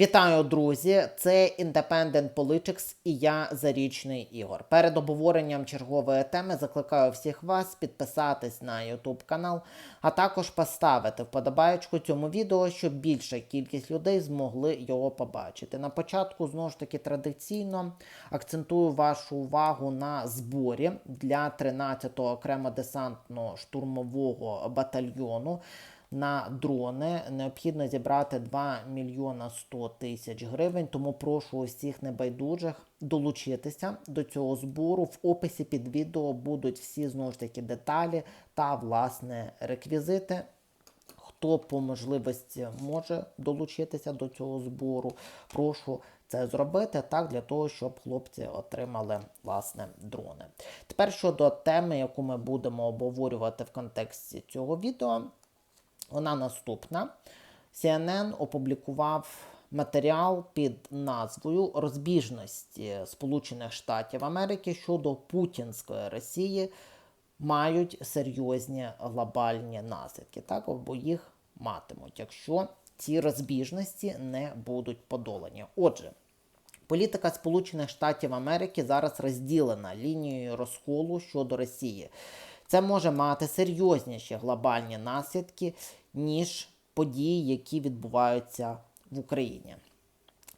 Вітаю, друзі! Це Independent Politics і я Зарічний Ігор. Перед обговоренням чергової теми закликаю всіх вас підписатись на YouTube канал, а також поставити вподобаєчку цьому відео, щоб більша кількість людей змогли його побачити. На початку знову ж таки традиційно акцентую вашу увагу на зборі для 13-го окремо десантно-штурмового батальйону на дрони. Необхідно зібрати 2 мільйона 100 тисяч гривень. Тому прошу усіх небайдужих долучитися до цього збору. В описі під відео будуть всі знову ж таки деталі та власне реквізити. Хто по можливості може долучитися до цього збору, прошу це зробити так для того, щоб хлопці отримали власне дрони. Тепер щодо теми, яку ми будемо обговорювати в контексті цього відео. Вона наступна. CNN опублікував матеріал під назвою Розбіжності Сполучених Штатів Америки щодо Путінської Росії мають серйозні глобальні наслідки, так або їх матимуть, якщо ці розбіжності не будуть подолані. Отже. Політика Сполучених Штатів Америки зараз розділена лінією розколу щодо Росії. Це може мати серйозніші глобальні наслідки, ніж події, які відбуваються в Україні.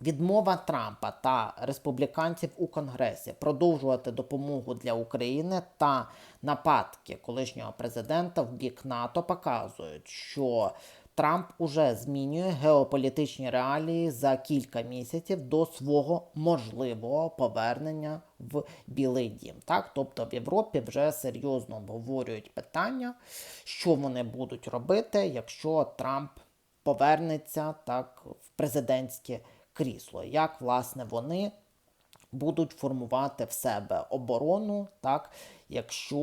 Відмова Трампа та республіканців у Конгресі продовжувати допомогу для України та нападки колишнього президента в бік НАТО показують, що Трамп уже змінює геополітичні реалії за кілька місяців до свого можливого повернення в Білий Дім. Так, тобто в Європі вже серйозно обговорюють питання, що вони будуть робити, якщо Трамп повернеться так в президентське крісло. Як власне вони будуть формувати в себе оборону, так, якщо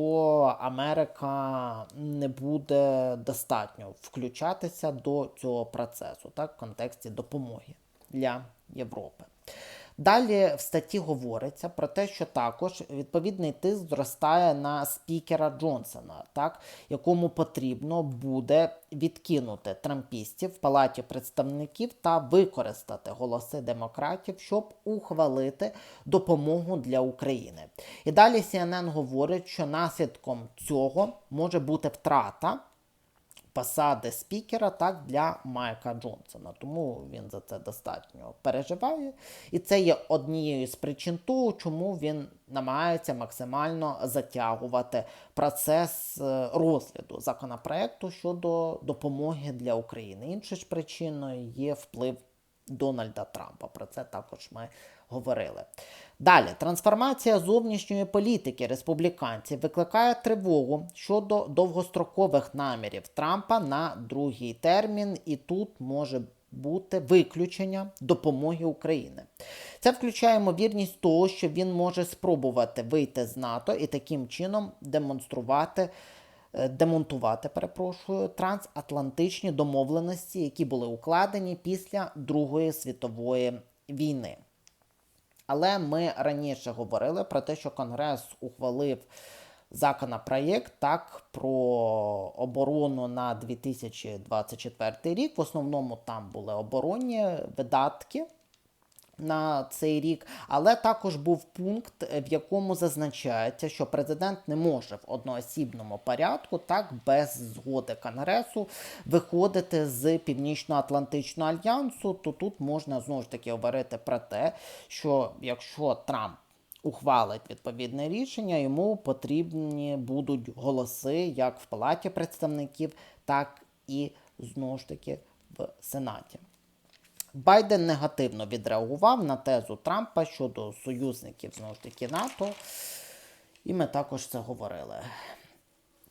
Америка не буде достатньо включатися до цього процесу, так, в контексті допомоги для Європи. Далі в статті говориться про те, що також відповідний тиск зростає на спікера Джонсона, так, якому потрібно буде відкинути трампістів в палаті представників та використати голоси демократів, щоб ухвалити допомогу для України. І далі CNN говорить, що наслідком цього може бути втрата посади спікера так для Майка Джонсона. Тому він за це достатньо переживає. І це є однією з причин того, чому він намагається максимально затягувати процес е, розгляду законопроекту щодо допомоги для України. Іншою ж причиною є вплив Дональда Трампа. Про це також ми говорили. Далі, трансформація зовнішньої політики республіканців викликає тривогу щодо довгострокових намірів Трампа на другий термін, і тут може бути виключення допомоги України. Це включає ймовірність того, що він може спробувати вийти з НАТО і таким чином демонструвати. е, Демонтувати, перепрошую, трансатлантичні домовленості, які були укладені після Другої світової війни. Але ми раніше говорили про те, що Конгрес ухвалив законопроєкт так про оборону на 2024 рік. В основному там були оборонні видатки на цей рік, але також був пункт, в якому зазначається, що президент не може в одноосібному порядку, так без згоди Конгресу, виходити з Північно-Атлантичного альянсу. То тут можна знову ж таки говорити про те, що якщо Трамп ухвалить відповідне рішення, йому потрібні будуть голоси як в Палаті представників, так і знову ж таки в Сенаті. Байден негативно відреагував на тезу Трампа щодо союзників знову ж таки НАТО, і ми також це говорили.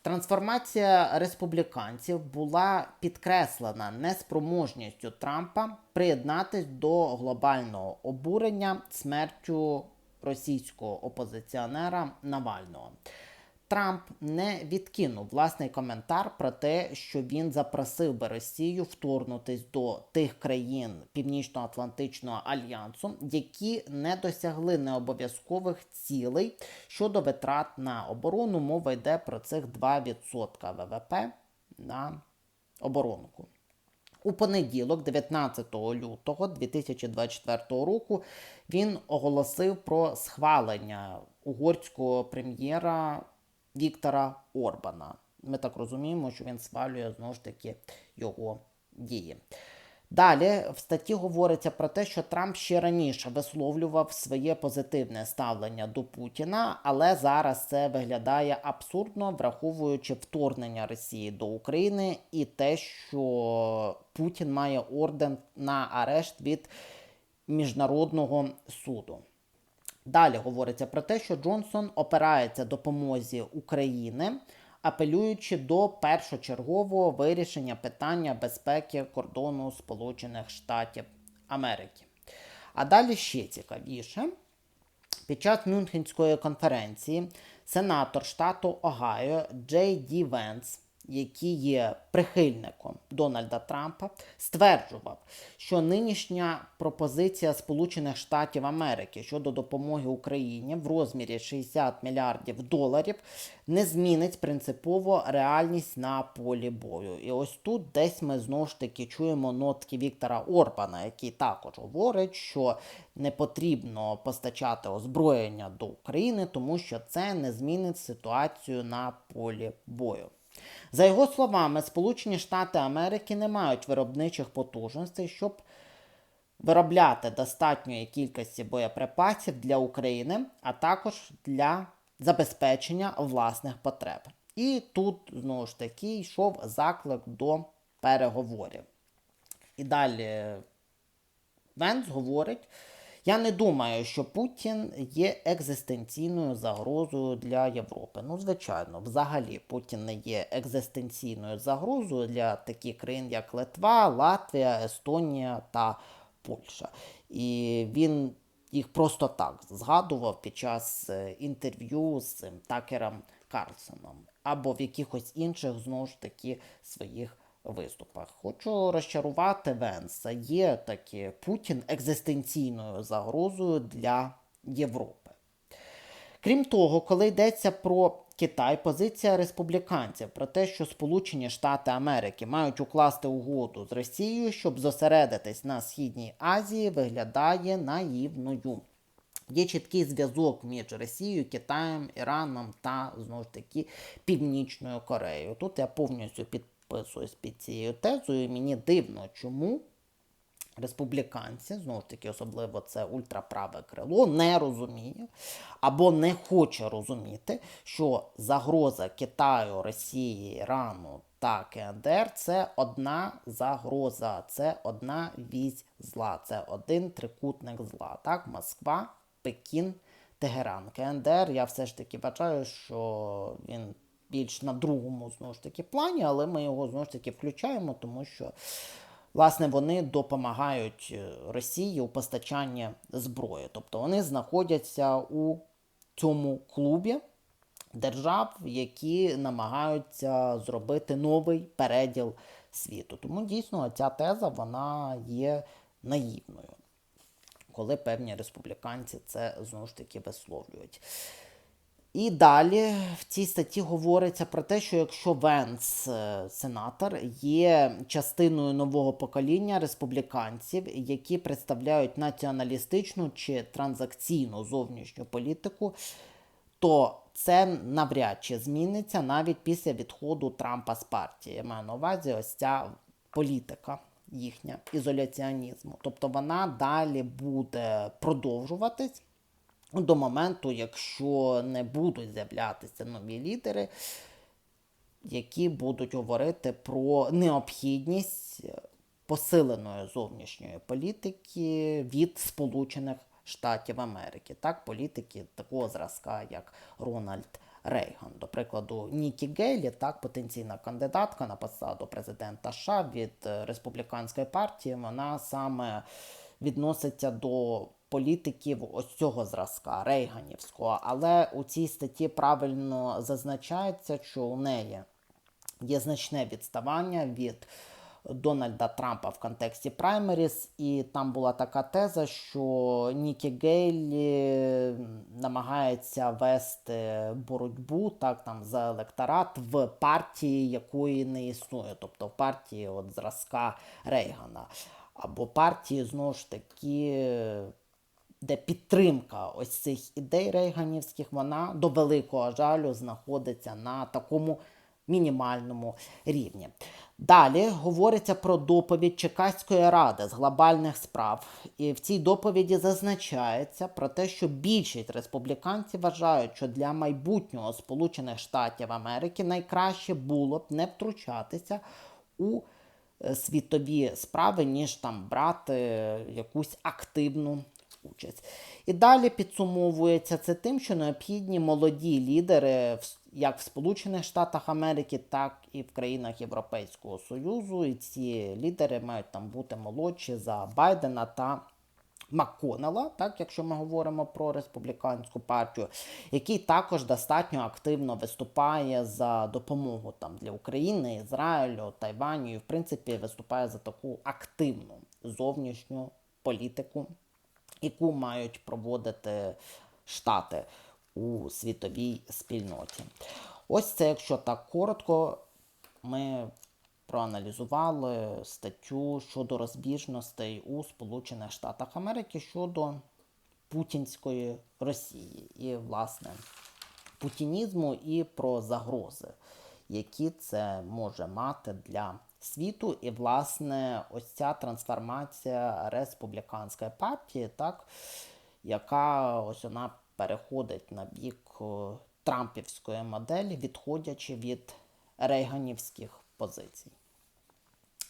Трансформація республіканців була підкреслена неспроможністю Трампа приєднатись до глобального обурення смертю російського опозиціонера Навального. Трамп не відкинув власний коментар про те, що він запросив би Росію вторгнутись до тих країн Північно-Атлантичного альянсу, які не досягли необов'язкових цілей щодо витрат на оборону. Мова йде про цих 2% ВВП на оборонку. У понеділок, 19 лютого 2024 року, він оголосив про схвалення угорського прем'єра Віктора Орбана. Ми так розуміємо, що він схвалює знову ж таки його дії. Далі в статті говориться про те, що Трамп ще раніше висловлював своє позитивне ставлення до Путіна, але зараз це виглядає абсурдно, враховуючи вторгнення Росії до України і те, що Путін має орден на арешт від міжнародного суду. Далі говориться про те, що Джонсон опирається допомозі України, апелюючи до першочергового вирішення питання безпеки кордону Сполучених Штатів Америки. А далі ще цікавіше. Під час Мюнхенської конференції сенатор штату Огайо Джей Ді Венс, який є прихильником Дональда Трампа, стверджував, що нинішня пропозиція Сполучених Штатів Америки щодо допомоги Україні в розмірі 60 мільярдів доларів не змінить принципово реальність на полі бою. І ось тут десь ми знову ж таки чуємо нотки Віктора Орбана, який також говорить, що не потрібно постачати озброєння до України, тому що це не змінить ситуацію на полі бою. За його словами, Сполучені Штати Америки не мають виробничих потужностей, щоб виробляти достатньої кількості боєприпасів для України, а також для забезпечення власних потреб. І тут знову ж таки йшов заклик до переговорів. І далі Венс говорить. Я не думаю, що Путін є екзистенційною загрозою для Європи. Ну, звичайно, взагалі Путін не є екзистенційною загрозою для таких країн, як Литва, Латвія, Естонія та Польща. І він їх просто так згадував під час е, інтерв'ю з Такером Карлсоном або в якихось інших знову ж таки своїх виступах. Хочу розчарувати Венса. Є таки Путін екзистенційною загрозою для Європи. Крім того, коли йдеться про Китай, позиція республіканців про те, що Сполучені Штати Америки мають укласти угоду з Росією, щоб зосередитись на Східній Азії, виглядає наївною. Є чіткий зв'язок між Росією, Китаєм, Іраном та знову ж таки Північною Кореєю. Тут я повністю підписуюсь під цією тезою. Мені дивно, чому республіканці, знову ж таки, особливо це ультраправе крило, не розуміє або не хоче розуміти, що загроза Китаю, Росії, Ірану та КНДР це одна загроза, це одна вісь зла, це один трикутник зла. Так, Москва, Пекін, Тегеран. КНДР, я все ж таки вважаю, що він більш на другому знову ж таки плані, але ми його знову ж таки включаємо, тому що. Власне, вони допомагають е, Росії у постачанні зброї. Тобто вони знаходяться у цьому клубі держав, які намагаються зробити новий переділ світу. Тому дійсно ця теза вона є наївною, коли певні республіканці це знову ж таки висловлюють. І далі в цій статті говориться про те, що якщо Венс, е, сенатор, є частиною нового покоління республіканців, які представляють націоналістичну чи транзакційну зовнішню політику, то це навряд чи зміниться навіть після відходу Трампа з партії. Я маю на увазі ось ця політика їхня ізоляціонізму. Тобто вона далі буде продовжуватись до моменту, якщо не будуть з'являтися нові лідери, які будуть говорити про необхідність посиленої зовнішньої політики від Сполучених Штатів Америки, так, політики такого зразка, як Рональд Рейган. До прикладу, Нікі Гейлі, так, потенційна кандидатка на посаду президента США від республіканської партії, вона саме відноситься до політиків ось цього зразка Рейганівського. Але у цій статті правильно зазначається, що у неї є значне відставання від Дональда Трампа в контексті праймеріс, і там була така теза, що Нікі Гейлі намагається вести боротьбу так там за електорат в партії, якої не існує, тобто в партії от зразка Рейгана, або партії знову ж таки. Де підтримка ось цих ідей рейганівських, вона до великого жалю знаходиться на такому мінімальному рівні. Далі говориться про доповідь Чекаської ради з глобальних справ. І в цій доповіді зазначається про те, що більшість республіканців вважають, що для майбутнього Сполучених Штатів Америки найкраще було б не втручатися у е, світові справи, ніж там брати якусь активну участь. І далі підсумовується це тим, що необхідні молоді лідери як в Сполучених Штатах Америки, так і в країнах Європейського Союзу. І ці лідери мають там бути молодші за Байдена та Макконела, так, якщо ми говоримо про республіканську партію, який також достатньо активно виступає за допомогу там для України, Ізраїлю, Тайваню, і в принципі виступає за таку активну зовнішню політику, яку мають проводити Штати у світовій спільноті. Ось це, якщо так коротко, ми проаналізували статтю щодо розбіжностей у Сполучених Штатах Америки щодо путінської Росії і, власне, путінізму і про загрози, які це може мати для світу. І, власне, ось ця трансформація республіканської партії, так, яка ось вона переходить на бік трампівської моделі, відходячи від рейганівських позицій.